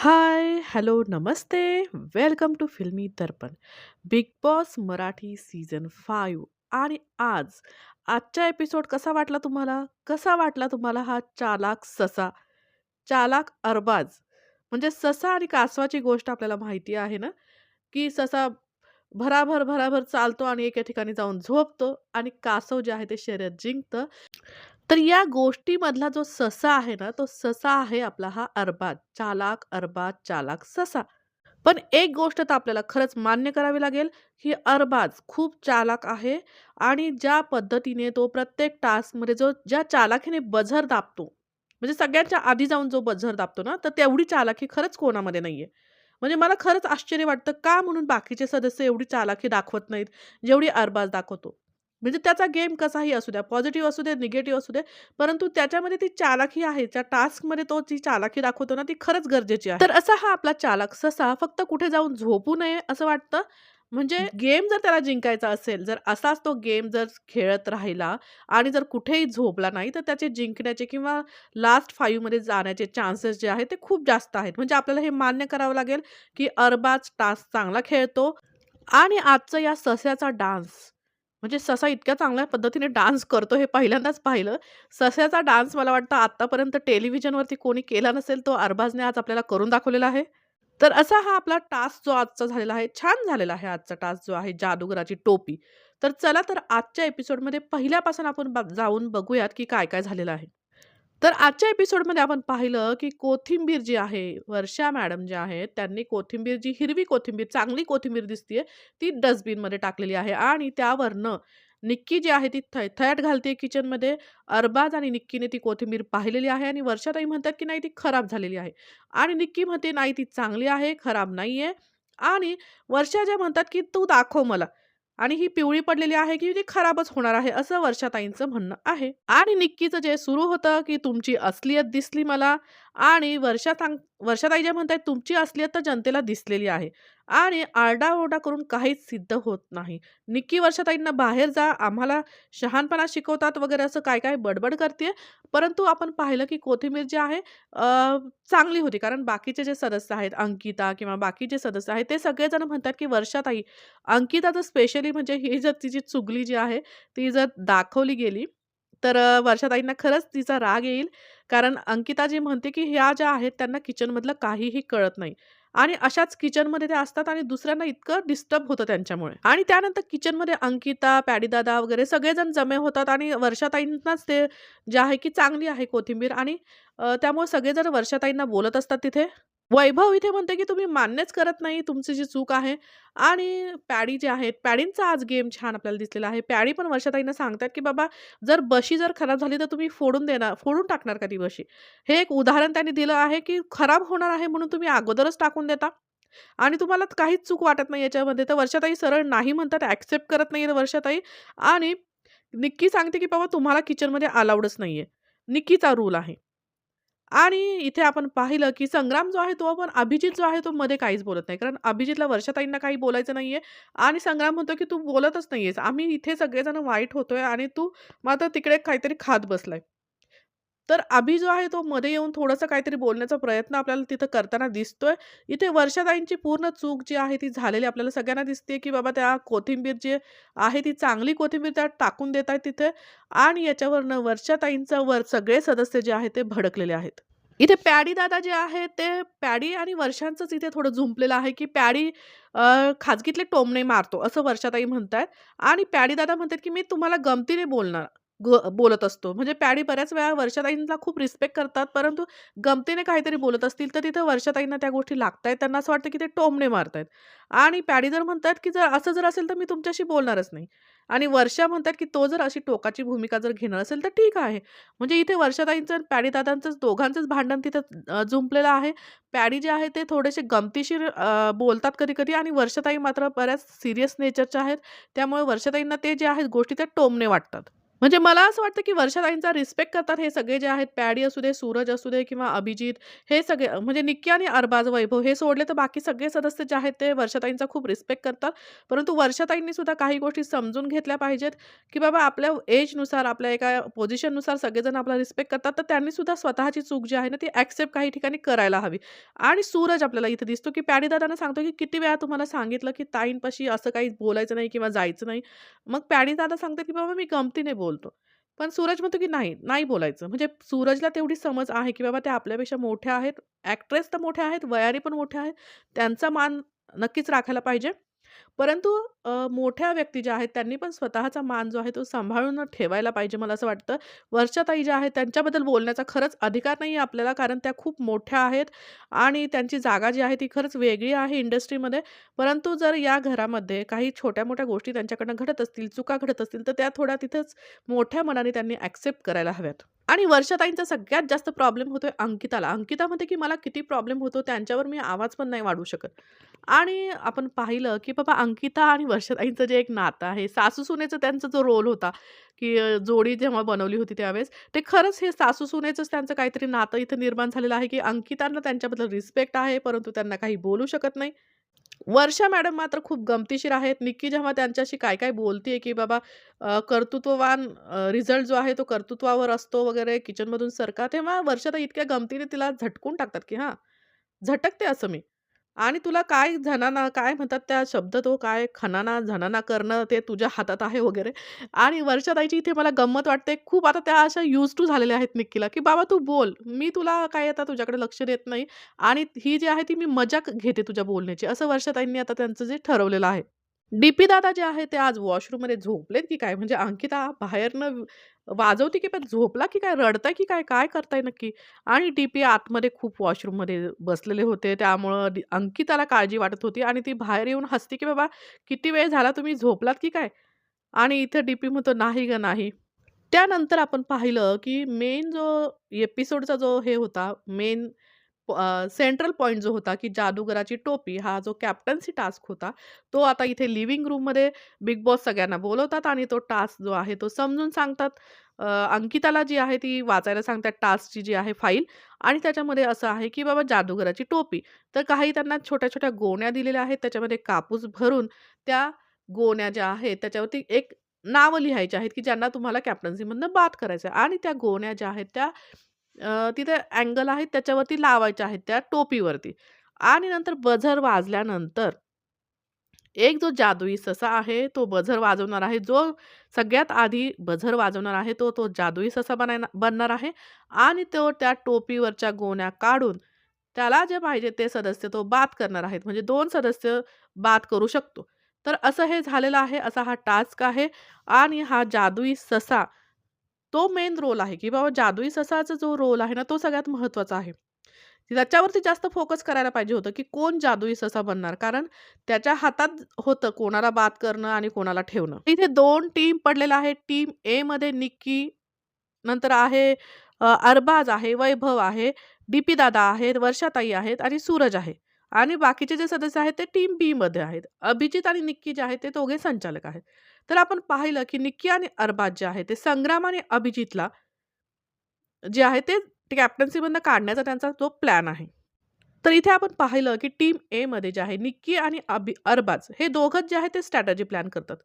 High, hello, Namaste. Welcome to Filmy Darpan. Bigg Boss Marathi season five आणि आज आजचा episode कसा वाटला तुम्हाला? कसा वाटला तुम्हाला हा चालाक ससा, चालाक अरबाज? म्हणजे ससा आणि कासवाची गोष्ट आपल्याला माहिती आहे ना, की ससा भराभर, भराभर चालतो आणि एका ठिकाणी जाऊन झोपतो आणि कासव जे आहे ते शर्यत जिंकतं. तर या गोष्टीमधला जो ससा आहे ना, तो ससा आहे आपला हा अरबाज. चालाक अरबाज, चालाक ससा. पण एक गोष्ट तर आपल्याला खरंच मान्य करावी लागेल, की अरबाज खूप चालाक आहे आणि ज्या पद्धतीने तो प्रत्येक टास्कमध्ये जो ज्या चालाखीने बझर दाबतो, म्हणजे सगळ्यांच्या आधी जाऊन जो बझर दाबतो ना, तर तेवढी चालाखी खरंच कोणामध्ये नाही आहे म्हणजे मला खरंच आश्चर्य वाटतं, का म्हणून बाकीचे सदस्य एवढी चालाखी दाखवत नाहीत, जेवढी अरबाज दाखवतो. म्हणजे त्याचा गेम कसाही असू द्या, पॉझिटिव्ह असू दे, निगेटिव्ह असू दे, परंतु त्याच्यामध्ये ती चालाखी आहे. त्या टास्कमध्ये तो जी चालाखी दाखवतो ना, ती खरंच गरजेची आहे. तर असा हा आपला चालाख ससा फक्त कुठे जाऊन झोपू नये असं वाटतं. म्हणजे गेम जर त्याला जिंकायचा असेल, जर असाच तो गेम जर खेळत राहिला आणि जर कुठेही झोपला नाही, तर त्याचे जिंकण्याचे किंवा लास्ट 5 मध्ये जाण्याचे चान्सेस जे आहेत ते खूप जास्त आहेत. म्हणजे आपल्याला हे मान्य करावं लागेल, की अरबाज टास्क चांगला खेळतो आणि आजचा या सस्याचा डान्स म्हणजे ससा इतक्या चांगल्या पद्धतीने डान्स करतो हे पहिल्यांदाच पाहिलं. सस्याचा डान्स मला वाटतं आत्तापर्यंत टेलिव्हिजनवरती कोणी केला नसेल, तो अरबाजने आज आपल्याला करून दाखवलेला आहे. तर असा हा आपला टास्क जो आजचा झालेला आहे, छान झालेला आहे आजचा टास्क जो आहे जादूगराची टोपी. तर चला तर आजच्या एपिसोडमध्ये पहिल्यापासून आपण ब जाऊन बघूयात, की काय-काय झालेलं आहे. तर आजच्या एपिसोडमध्ये आपण पाहिलं, की कोथिंबीर जी आहे, वर्षा मॅडम ज्या आहेत, त्यांनी कोथिंबीर जी हिरवी कोथिंबीर, चांगली कोथिंबीर दिसतीये, ती डस्टबिनमध्ये टाकलेली आहे आणि त्यावरनं निक्की जी आहे ती थैथयाट घालते किचनमध्ये. अरबाज आणि निक्कीने ती कोथिंबीर पाहिलेली आहे आणि वर्षाताई म्हणतात, की नाही ती खराब झालेली आहे आणि निक्की म्हणते, "नाही ती चांगली आहे, खराब नाही आहे आणि वर्षा ज्या म्हणतात, की "तू दाखव मला." आणि ही पिवळी पडलेली आहे, की ती खराबच होणार आहे, असं वर्षाताईंचं म्हणणं आहे. आणि निक्कीचं जे सुरू होतं, की तुमची असलियत दिसली मला आणि वर्षा सांग वर्षाताई जे म्हणतायत, तुमची असलियत तर जनतेला दिसलेली आहे आणि आरडाओरडा करून काहीच सिद्ध होत नाही. निक्की वर्षाताईंना बाहेर जा, आम्हाला शहाणपणा शिकवतात वगैरे असं काय-काय बडबड करते परंतु आपण पाहिलं, की कोथिंबीर जी आहे चांगली होती. कारण बाकीचे जे सदस्य आहेत, अंकिता किंवा बाकीचे सदस्य आहेत, ते सगळेजण म्हणतात, की वर्षाताई अंकिता तर स्पेशली म्हणजे ही जर तिची चुगली जी आहे, ती जर दाखवली गेली, तर वर्षाताईंना खरंच तिचा राग येईल. कारण अंकिता जी म्हणते, की ह्या ज्या आहेत त्यांना किचनमधलं काहीही कळत नाही आणि अशाच किचनमध्ये त्या असतात आणि दुसऱ्यांना इतकं डिस्टर्ब होतं त्यांच्यामुळे. आणि त्यानंतर किचनमध्ये अंकिता, पॅडीदादा वगैरे सगळेजण जमे होतात आणि वर्षाताईंनाच ते जे आहे, की चांगली आहे कोथिंबीर आणि त्यामुळे सगळेजण वर्षाताईंना बोलत असतात तिथे. वैभव इथे म्हणते, की तुम्ही मान्यच करत नाही तुमची जी चूक आहे आणि पॅडी जे आहेत, पॅडींचा आज गेम छान आपल्याला दिसलेला आहे. पॅडी पण वर्षाताईंना सांगतात, की "बाबा जर बशी जर खराब झाली तर तुम्ही फोडून देणार फोडून टाकणार का ती बशी?" हे एक उदाहरण त्यांनी दिलं आहे, की खराब होणार आहे म्हणून तुम्ही अगोदरच टाकून देता आणि तुम्हाला काहीच चूक वाटत नाही याच्यामध्ये. तर वर्षाताई सरळ नाही म्हणतात, ॲक्सेप्ट करत नाही वर्षाताई आणि निक्की सांगते, की "बाबा तुम्हाला किचनमध्ये अलाउडच नाही आहे निक्कीचा रूल आहे. आणि इथे आपण पाहिलं, की संग्राम जो आहे तो पण अभिजित जो आहे तो मध्ये काहीच बोलत नाही. कारण अभिजितला वर्षाताईंना काही बोलायचं नाहीये आणि संग्राम म्हणतो, की "तू बोलतच नाहीयेस. आम्ही इथे सगळेजण वाईट होतोय आणि तू मात्र तिकडे काहीतरी खात बसलाय." तर अभि जो आहे तो मध्ये येऊन थोडंसं काहीतरी बोलण्याचा प्रयत्न आपल्याला तिथं करताना दिसतोय. इथे वर्षाताईंची पूर्ण चूक जी आहे ती झालेली आपल्याला सगळ्यांना दिसते, की बाबा त्या कोथिंबीर जी आहे ती चांगली कोथिंबीर त्यात टाकून देत आहेत तिथे आणि याच्यावरनं वर्षाताईंचा वर सगळे सदस्य जे आहेत ते भडकलेले आहेत. इथे पॅडी दादा जे आहे ते पॅडी आणि वर्षांचंच इथे थोडं झुंपलेलं आहे, की पॅडी खाजगीतले टोमणे मारतो असं वर्षाताई म्हणतायत आणि पॅडी दादा म्हणतात, की "मी तुम्हाला गमतीने बोलणार ग बोलत असतो." म्हणजे पॅडी बऱ्याच वेळा वर्षाताईंना खूप रिस्पेक्ट करतात, परंतु गमतीने काहीतरी बोलत असतील, तर तिथं वर्षाताईंना त्या गोष्टी लागतायत. त्यांना असं वाटतं, की ते टोमणे मारतायत आणि पॅडी जर म्हणतात, की "जर असं जर असेल तर मी तुमच्याशी बोलणारच नाही." आणि वर्षा म्हणतात, की "तो जर अशी टोकाची भूमिका जर घेणार असेल तर ठीक आहे." म्हणजे इथे वर्षाताईंचं आणि पॅडीदादांचं दोघांचंच भांडण तिथं जुंपलेलं आहे. पॅडी जे आहे ते थोडेसे गमतीशीर बोलतात कधी-कधी आणि वर्षाताई मात्र बऱ्याच सिरियस नेचरच्या आहेत. त्यामुळे वर्षाताईंना ते जे आहेत गोष्टी त्या टोमणे वाटतात. म्हणजे मला असं वाटतं, की वर्षाताईंचा रिस्पेक्ट करतात हे सगळे जे आहेत पॅडी असू दे, सूरज असू दे किंवा अभिजित हे सगळे म्हणजे निक्की आणि अरबाज, वैभव हे सोडले तर बाकी सगळे सदस्य जे आहेत ते वर्षाताईंचा खूप रिस्पेक्ट करतात. परंतु वर्षाताईंनी सुद्धा काही गोष्टी समजून घेतल्या पाहिजेत, की बाबा आपल्या एजनुसार, आपल्या एका पोझिशननुसार सगळेजण आपला रिस्पेक्ट करतात. तर त्यांनी सुद्धा स्वतःची चूक जी आहे ना, ती ॲक्सेप्ट काही ठिकाणी करायला हवी. आणि सूरज आपल्याला इथे दिसतो, की पॅडीदादांना सांगतो, की "किती वेळा तुम्हाला सांगितलं, की ताईंपाशी असं काही बोलायचं नाही किंवा जायचं नाही." मग पॅडीदादा सांगतात, की "बाबा मी गमतीने बोलतो." पण सूरज म्हणतो, की "नाही, नाही बोलायचं." म्हणजे सूरजला तेवढी समज आहे, की बाबा त्या आपल्यापेक्षा मोठ्या आहेत. ॲक्ट्रेस तर मोठ्या आहेत, वयाने पण मोठ्या आहेत. त्यांचा मान नक्कीच राखायला पाहिजे. परंतु मोठ्या व्यक्ती ज्या आहेत त्यांनी पण स्वतःचा मान जो आहे तो सांभाळून ठेवायला पाहिजे मला असं वाटतं. वर्षाताई ज्या आहेत त्यांच्याबद्दल बोलण्याचा खरंच अधिकार नाही आहे आपल्याला कारण त्या खूप मोठ्या आहेत आणि त्यांची जागा जी आहे ती खरंच वेगळी आहे इंडस्ट्रीमध्ये. परंतु जर या घरामध्ये काही छोट्या-मोठ्या गोष्टी त्यांच्याकडनं घडत असतील, चुका घडत असतील, तर त्या थोड्या तिथंच मोठ्या मनाने त्यांनी ॲक्सेप्ट करायला हव्यात. आणि वर्षाताईंचा सगळ्यात जास्त प्रॉब्लेम होतोय अंकिताला. अंकितामध्ये की मला किती प्रॉब्लेम होतो त्यांच्यावर मी आवाज पण नाही वाढू शकत. आणि आपण पाहिलं, की बाबा अंकिता आणि वर्षाताईंचं जे एक नातं आहे, सासू-सुनेचा त्यांचा जो रोल होता, की जोडी जेव्हा बनवली होती त्यावेळेस, ते खरंच हे सासू-सुनेचंच त्यांचं काहीतरी नातं इथं निर्माण झालेलं आहे, की अंकितांना त्यांच्याबद्दल रिस्पेक्ट आहे, परंतु त्यांना काही बोलू शकत नाही. वर्षा मॅडम मात्र खूप गमतीशीर आहेत. निक्की जेव्हा त्यांच्याशी काय-काय बोलतीये, की बाबा कर्तृत्ववान रिझल्ट जो आहे तो कर्तृत्वावर असतो वगैरे किचनमधून सरका, तेव्हा वर्षाताई इतक्या गमतीने तिला झटकून टाकतात, की हां, झटकते असं मी. आणि तुला काय झणाना काय म्हणतात त्या शब्द तो काय खनाना झनाना करणं ते तुझ्या हातात आहे वगैरे. आणि वर्षाताईची इथे मला गंमत वाटते. खूप आता त्या अशा यूज टू झालेल्या आहेत निक्कीला, की "बाबा तू बोल. मी तुला काय आता तुझ्याकडे लक्ष देत नाही आणि ही जी आहे ती मी मजाक घेते तुझ्या बोलण्याची." असं वर्षाताईंनी आता त्यांचं जे ठरवलेलं आहे. डी-पी दादा जे आहे ते आज वॉशरूममध्ये झोपलेत की काय? म्हणजे अंकिता बाहेरनं वाजवते की पण झोपला की काय? रडताय की काय? काय करताय नक्की? आणि डी-पी आतमध्ये खूप वॉशरूममध्ये बसलेले होते. त्यामुळं अंकिताला काळजी वाटत होती आणि ती बाहेर येऊन हसते की "बाबा किती वेळ झाला तुम्ही झोपलात की काय?" आणि इथं डी-पी म्हणतो, "नाही गं नाही." त्यानंतर आपण पाहिलं की मेन जो एपिसोडचा जो हे होता, मेन सेंट्रल पॉईंट जो होता, की जादूगराची टोपी हा जो कॅप्टन्सी टास्क होता, तो आता इथे लिव्हिंग रूममध्ये बिग बॉस सगळ्यांना बोलवतात आणि तो टास्क जो आहे तो समजून सांगतात. अंकिताला जी आहे ती वाचायला सांगतात टास्कची जी आहे फाईल आणि त्याच्यामध्ये असं आहे, की बाबा जादूगराची टोपी. तर काही त्यांना छोट्या-छोट्या गोण्या दिलेल्या आहेत. त्याच्यामध्ये कापूस भरून त्या गोण्या ज्या आहेत त्याच्यावरती एक नावं लिहायची आहेत, की ज्यांना तुम्हाला कॅप्टन्सीमधनं बाद करायचं आहे आणि त्या गोण्या ज्या आहेत त्या अ, तिथे अँगल आहेत त्याच्यावरती लावायच्या आहेत त्या टोपीवरती आणि नंतर बझर वाजल्यानंतर एक जो जादुई ससा आहे, तो बझर वाजवणार आहे. जो सगळ्यात आधी बझर वाजवणार आहे, तो तो जादुई ससा बनायना बनणार आहे आणि तो त्या टोपीवरच्या गोण्या काढून त्याला जे पाहिजे ते सदस्य तो बाद करणार आहेत. म्हणजे 2 सदस्य बाद करू शकतो. तर असं हे झालेलं आहे. असा हा टास्क आहे आणि हा जादुई ससा तो मेन रोल आहे, की बाबा जादुई ससाचा जो रोल आहे ना, तो सगळ्यात महत्त्वाचा आहे. त्याच्यावरती जास्त फोकस करायला पाहिजे होतं, की कोण जादुई ससा बनणार. कारण त्याच्या हातात होतं कोणाला बाद करणं आणि कोणाला ठेवणं. इथे दोन टीम पडलेला आहे टीम एमध्ये निक्की, नंतर आहे अरबाज आहे, वैभव आहे, डी-पी दादा आहेत, वर्षाताई आहेत आणि सूरज आहे. आणि बाकीचे जे सदस्य आहेत ते टीम बीमध्ये आहेत. अभिजित आणि निक्की जे आहेत ते दोघे संचालक आहेत. तर आपण पाहिलं, की निक्की आणि अरबाज जे आहे ते संग्राम आणि अभिजितला जे आहे ते कॅप्टन्सीमधनं काढण्याचा त्यांचा जो प्लॅन आहे. तर इथे आपण पाहिलं, की टीम एमध्ये जे आहे निक्की आणि अभि अरबाज हे दोघंच जे आहे ते स्ट्रॅटजी प्लॅन करतात.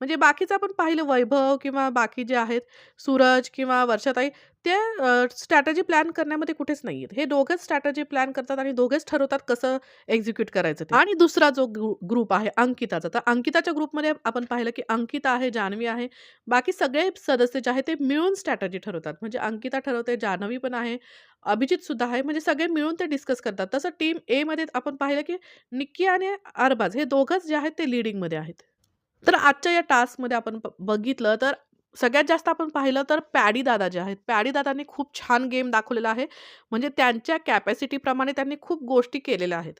म्हणजे बाकीचं आपण पाहिलं वैभव किंवा बाकी जे आहेत सूरज किंवा वर्षाताई ते स्ट्रॅटजी प्लॅन करण्यामध्ये कुठेच नाही आहेत हे दोघंच स्ट्रॅटजी प्लॅन करतात आणि दोघेच ठरवतात कसं एक्झिक्यूट करायचं ते. आणि दुसरा जो ग्रुप आहे अंकिताचा. तर अंकिताच्या ग्रुपमध्ये आपण पाहिलं, की अंकिता आहे, जान्हवी आहे. बाकी सगळे सदस्य जे आहेत ते मिळून स्ट्रॅटजी ठरवतात. म्हणजे अंकिता ठरवते, जान्हवी पण आहे, अभिजित सुद्धा आहे. म्हणजे सगळे मिळून ते डिस्कस करतात. तसं टीम एमध्ये आपण पाहिलं, की निक्की आणि अरबाज हे दोघंच जे आहेत ते लीडिंगमध्ये आहेत. तर आजच्या या टास्कमध्ये आपण ब बघितलं तर सगळ्यात जास्त आपण पाहिलं तर पॅडी दादा जे आहेत, पॅडी दादांनी खूप छान गेम दाखवलेला आहे. म्हणजे त्यांच्या कॅपॅसिटीप्रमाणे त्यांनी खूप गोष्टी केलेल्या आहेत.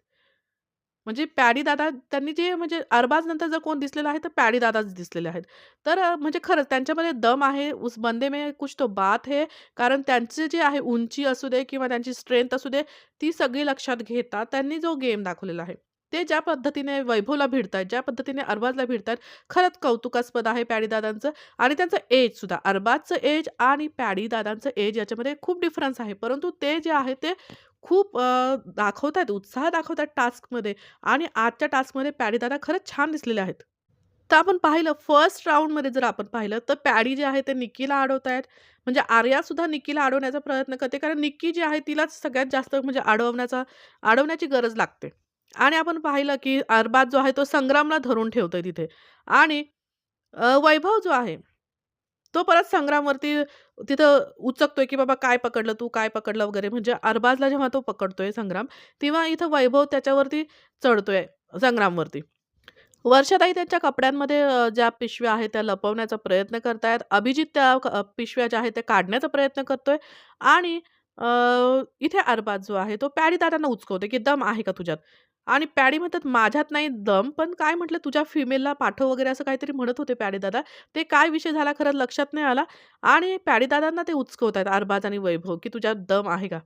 म्हणजे पॅडी दादा त्यांनी जे म्हणजे अरबाज नंतर जर कोण दिसलेला आहे, तर पॅडी दादाच दिसलेले आहेत. तर म्हणजे खरंच त्यांच्यामध्ये दम आहे. उस बंदे में कुछ तो बात है. कारण त्यांचे जे आहे उंची असू दे किंवा त्यांची स्ट्रेंथ असू दे, ती सगळी लक्षात घेता त्यांनी जो गेम दाखवलेला आहे. ते ज्या पद्धतीने वैभवला भिडतायत, ज्या पद्धतीने अरबाजला भिडतायत, खरंच कौतुकास्पद आहे पॅडीदादांचं आणि त्यांचं एज सुद्धा अरबाजचं एज आणि पॅडीदादांचं एज याच्यामध्ये खूप डिफरन्स आहे. परंतु ते जे आहे ते खूप दाखवत आहेत उत्साह दाखवतायत टास्कमध्ये आणि आजच्या टास्कमध्ये पॅडीदादा खरंच छान दिसलेले आहेत. तर आपण पाहिलं फर्स्ट राऊंडमध्ये जर आपण पाहिलं, तर पॅडी जे आहे ते निक्कीला अडवतायत. म्हणजे आर्यासुद्धा निक्कीला अडवण्याचा प्रयत्न करते. कारण निक्की जी आहे तिलाच सगळ्यात जास्त म्हणजे अडवण्याचा अडवण्याची गरज लागते. आणि आपण पाहिलं, की अरबाज जो आहे तो संग्रामला धरून ठेवतोय तिथे आणि वैभव जो आहे, तो परत संग्रामवरती तिथं उचकतोय, की "बाबा काय पकडलं तू? काय पकडलं?" वगैरे. म्हणजे अरबाजला जेव्हा तो पकडतोय संग्राम, तेव्हा इथं वैभव त्याच्यावरती चढतोय संग्रामवरती. वर्षाताई त्यांच्या कपड्यांमध्ये ज्या पिशव्या आहेत त्या लपवण्याचा प्रयत्न करतायत. अभिजित त्या पिशव्या ज्या आहेत त्या काढण्याचा प्रयत्न करतोय आणि अ, इथे अरबाज जो आहे तो पॅडी दादांना की "दम आहे का तुझ्यात?" आणि पॅडी म्हणतात, "माझ्यात नाही दम, पण काय म्हटलं तुझ्या फिमेलला पाठव" वगैरे असं काहीतरी म्हणत होते पॅडी दादा. ते काय विषय झाला खरं लक्षात नाही आला आणि पॅडी दादांना ते उचकवतायत अरबाज आणि वैभव, की "तुझ्यात दम आहे का?"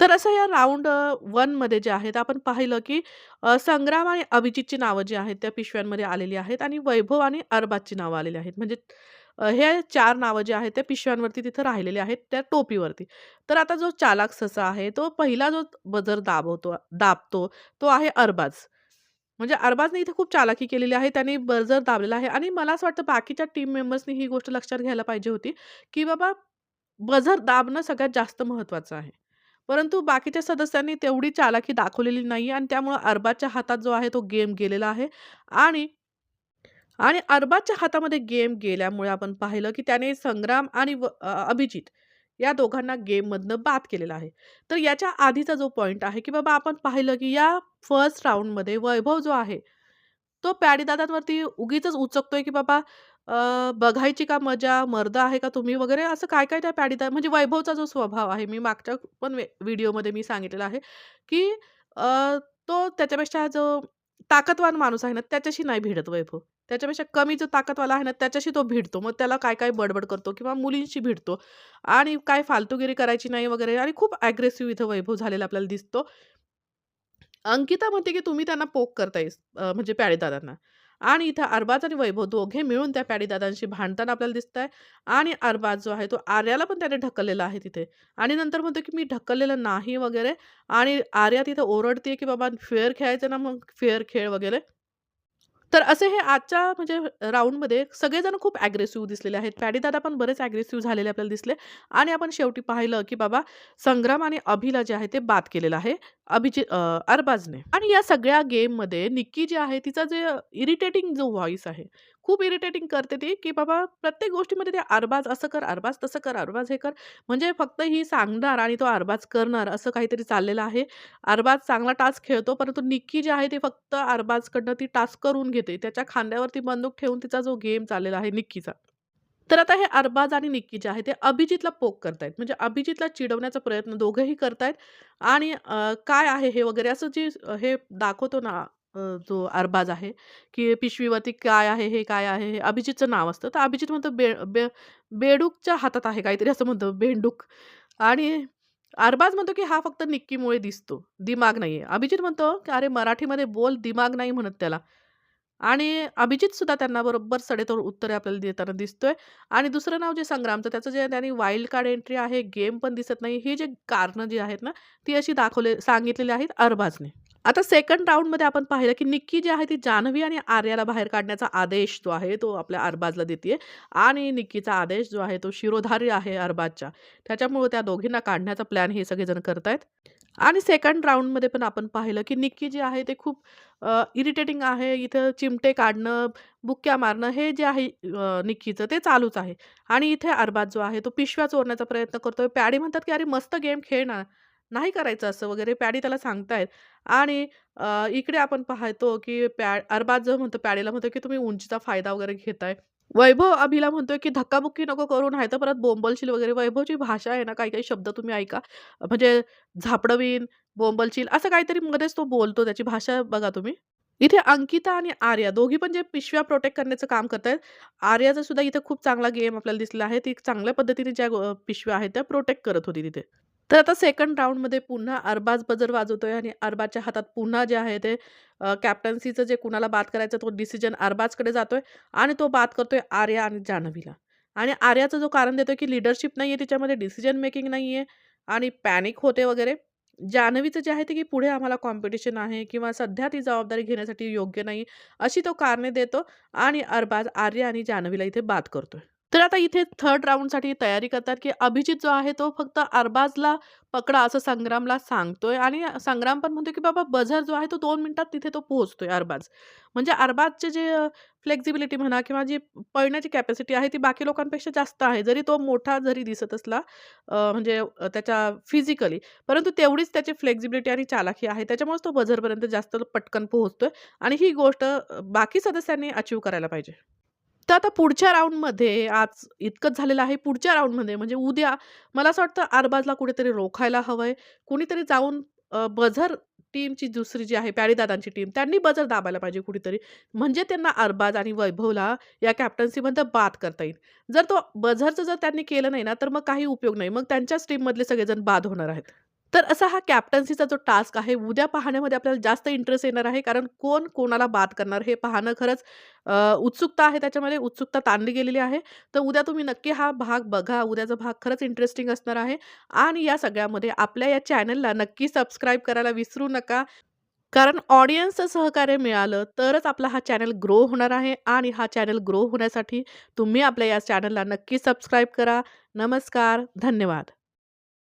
तर असं या राउंड अ, 1 मध्ये जे आहेत आपण पाहिलं, की अ, संग्राम आणि अभिजितची नावं जी आहेत त्या पिशव्यांमध्ये आलेली आहेत आणि वैभव आणि अरबाजची नावं आलेली आहेत. म्हणजे हे चार नावं जे आहेत त्या पिशव्यांवरती तिथं राहिलेले आहेत त्या टोपीवरती. तर आता जो चालाक ससा आहे तो पहिला जो बजर दाबवतो दाबतो तो आहे अरबाज. म्हणजे अरबाजने इथे खूप चालाकी केलेली आहे. त्याने बजर दाबलेला आहे आणि मला असं वाटतं बाकीच्या टीम मेंबर्सनी ही गोष्ट लक्षात घ्यायला पाहिजे होती, की बाबा बजर दाबणं सगळ्यात जास्त महत्त्वाचं आहे. परंतु बाकीच्या सदस्यांनी तेवढी चालाकी दाखवलेली नाही आणि त्यामुळं अरबाजच्या हातात जो आहे तो गेम गेलेला आहे आणि आणि अरबाजच्या हातामध्ये गेम गेल्यामुळे आपण पाहिलं, की त्याने संग्राम आणि व अभिजित या दोघांना गेममधनं बाद केलेला आहे. तर याच्या आधीचा जो पॉईंट आहे, की बाबा आपण पाहिलं, की या फर्स्ट राऊंडमध्ये वैभव जो आहे, तो पॅडीदादांवरती उगीच उचकतोय, की बाबा बघायची का मजा, मर्द आहे का तुम्ही वगैरे असं काय-काय त्या पॅडीदा म्हणजे वैभवचा जो स्वभाव आहे, मी मागच्या पण वे व्हिडिओमध्ये मी सांगितलेलं आहे, की तो त्याच्यापेक्षा जो ताकदवान माणूस आहे ना, त्याच्याशी नाही भिडत वैभव. त्याच्यापेक्षा कमी जो ताकदवाला आहे ना, त्याच्याशी तो भिडतो. मग त्याला काय-काय बडबड करतो किंवा मुलींशी भिडतो आणि काय फालतूगिरी करायची नाही वगैरे आणि खूप ॲग्रेसिव्ह इथं वैभव झालेला आपल्याला दिसतो. अंकिता म्हणते, की तुम्ही त्यांना पोक करताय म्हणजे प्याडेदादांना आणि इथं अरबाज आणि वैभव दोघे मिळून त्या पॅडीदादांशी भांडताना आपल्याला दिसतंय आणि अरबाज जो आहे तो आर्याला पण त्याने ढकललेला आहे तिथे आणि नंतर म्हणतो, की मी ढकललेलं नाही वगैरे आणि आर्या तिथं ओरडते, की "बाबा फेअर खेळायचं ना, मग फेअर खेळ" वगैरे. तर असे हे आजच्या म्हणजे राऊंडमध्ये सगळेजण खूप ॲग्रेसिव्ह दिसलेले आहेत. पॅडीदादा पण बरेच ॲग्रेसिव्ह झालेले आपल्याला दिसले आणि आपण शेवटी पाहिलं, की बाबा संग्राम आणि अभिला जे आहे ते बाद केलेलं आहे अभिजित अरबाजने. आणि या सगळ्या गेममध्ये निक्की जी आहे तिचा जे इरिटेटिंग जो व्हॉईस आहे, खूप इरिटेटिंग करते ती, की बाबा प्रत्येक गोष्टीमध्ये ते अरबाज असं कर, अरबाज तसं कर, अरबाज हे कर. म्हणजे फक्त ही सांगणार आणि तो अरबाज करणार असं काहीतरी चाललेलं आहे. अरबाज चांगला टास्क खेळतो, परंतु निक्की जी आहे ती फक्त अरबाजकडनं ती टास्क करून घेते. त्याच्या खांद्यावरती बंदूक ठेवून तिचा जो गेम चाललेला आहे निक्कीचा. तर आता हे अरबाज आणि निक्की जे आहे ते अभिजितला पोक करतायत. म्हणजे अभिजितला चिडवण्याचा प्रयत्न दोघंही करतायत आणि काय आहे हे वगैरे असं जे हे दाखवतो ना अ, जो अरबाज आहे, की पिशवीवरती काय आहे, हे काय आहे, हे अभिजितचं नाव असतं. तर अभिजित म्हणतो बे बे बेडूकच्या हातात आहे काहीतरी असं म्हणतो बेंडूक आणि अरबाज म्हणतो, की हा फक्त निक्कीमुळे दिसतो. दिमाग नाहीये. अभिजित म्हणतो, की "अरे मराठीमध्ये बोल, दिमाग नाही म्हणत त्याला." आणि अभिजित सुद्धा त्यांना बरोबर सडेतोड उत्तरे आपल्याला देताना दिसतोय आणि दुसरं नाव जे संग्रामचं त्याचं जे त्यांनी वाईल्ड कार्ड एंट्री आहे, गेम पण दिसत नाही. ही जी कारणं जी आहेत ना, ती अशी दाखवले सांगितलेली आहेत अरबाजने. आता सेकंड राऊंडमध्ये आपण पाहिलं, की निक्की जी आहे ती जान्हवी आणि आर्याला बाहेर काढण्याचा आदेश जो आहे तो आपल्या अरबाजला देते आणि निक्कीचा आदेश जो आहे तो शिरोधारी आहे अरबाजच्या. त्याच्यामुळे त्या दोघींना काढण्याचा प्लॅन हे सगळेजण करतायत. आणि सेकंड राऊंडमध्ये पण आपण पाहिलं, की निक्की जी आहे ते खूप इरिटेटिंग आहे. इथं चिमटे काढणं, बुक्क्या मारणं हे जे आहे निक्कीचं ते चालूच आहे. आणि इथे अरबाज जो आहे तो पिशव्या चोरण्याचा प्रयत्न करतोय. पॅडी म्हणतात, की "अरे मस्त गेम खेळणार नाही करायचं असं" वगैरे. पॅडी त्याला सांगतायत आणि इकडे आपण पाहतो, की पॅ अरबाज जो म्हणतो पॅडीला म्हणतो, की "तुम्ही उंचीचा फायदा वगैरे घेताय." वैभव अभिला म्हणतोय, की "धक्काबुक्की नको करू, नाहीतर परत बोंबलशील" वगैरे. वैभवची भाषा आहे ना, काही-काही शब्द तुम्ही ऐका. म्हणजे झापडवीन, बोंबलशील असं काहीतरी मध्येच तो बोलतो. त्याची भाषा बघा तुम्ही. इथे अंकिता आणि आर्या दोघी पण जे पिशव्या प्रोटेक्ट करण्याचं काम करतायत. आर्याचा सुद्धा इथे खूप चांगला गेम आपल्याला दिसला आहे. ती चांगल्या पद्धतीने ज्या पिशव्या आहेत त्या प्रोटेक्ट करत होती तिथे. तर आता सेकंड राऊंडमध्ये पुन्हा अरबाज बजर वाजवतोय आणि अरबाजच्या हातात पुन्हा जे आहे ते कॅप्टन्सीचं जे कुणाला बाद करायचं तो डिसिजन अरबाजकडे जातोय आणि तो बाद करतोय आर्या आणि जान्हवीला. आणि आर्याचं जो कारण देतोय की लीडरशिप आहे तिच्यामध्ये, डिसिजन मेकिंग नाही आहे आणि पॅनिक होते वगैरे. जान्हवीचं जे आहे ते की पुढे आम्हाला कॉम्पिटिशन आहे किंवा सध्या ती जबाबदारी घेण्यासाठी योग्य नाही, अशी तो कारणे देतो आणि अरबाज आर्या आणि जान्हवीला इथे बाद करतोय. तर आता इथे थर्ड राऊंडसाठी तयारी करतात की अभिजित जो आहे तो फक्त अरबाजला पकडा असं संग्रामला सांगतोय आणि संग्राम पण म्हणतोय की बाबा बझर जो आहे तो दोन मिनिटात तिथे तो पोहोचतोय अरबाज. म्हणजे अरबाजचे जे फ्लेक्झिबिलिटी म्हणा किंवा जी पळण्याची कॅपॅसिटी आहे ती बाकी लोकांपेक्षा जास्त आहे. जरी तो मोठा जरी दिसत असला म्हणजे त्याच्या फिजिकली परंतु तेवढीच त्याची फ्लेक्झिबिलिटी आणि चालाकी आहे. त्याच्यामुळेच तो बझरपर्यंत जास्त पटकन पोहोचतोय आणि ही गोष्ट बाकी सदस्यांनी अचीव्ह करायला पाहिजे. तर आता पुढच्या राऊंडमध्ये आज इतकंच झालेलं आहे. पुढच्या राऊंडमध्ये म्हणजे उद्या मला असं वाटतं अरबाजला कुठेतरी रोखायला हवंय. कुणीतरी जाऊन बझर टीमची दुसरी जी आहे प्यारीदादांची टीम त्यांनी बझर दाबायला पाहिजे कुठेतरी म्हणजे त्यांना अरबाज आणि वैभवला या कॅप्टन्सीमध्ये बाद करता येईल. जर तो बझरचं जर त्यांनी केलं नाही ना, तर मग काही उपयोग नाही. मग त्यांच्याच टीममधले सगळेजण बाद होणार आहेत. तर असा हा कॅप्टन्सीचा जो टास्क आहे उद्या पाहण्यामध्ये आपल्याला जास्त इंटरेस्ट येणार आहे. कारण कोण कोणाला बाद करणार हे पाहणं खरंच उत्सुकता आहे त्याच्यामध्ये. उत्सुकता ताणली गेलेली आहे. तर उद्या तुम्ही नक्की हा भाग बघा. उद्याचा भाग खरंच इंटरेस्टिंग असणार आहे आणि या सगळ्यामध्ये आपल्या या चॅनलला नक्की सबस्क्राईब करायला विसरू नका. कारण ऑडियन्सचं सहकार्य मिळालं तरच आपला हा चॅनल ग्रो होणार आहे आणि हा चॅनल ग्रो होण्यासाठी तुम्ही आपल्या या चॅनलला नक्की सबस्क्राईब करा. नमस्कार. धन्यवाद.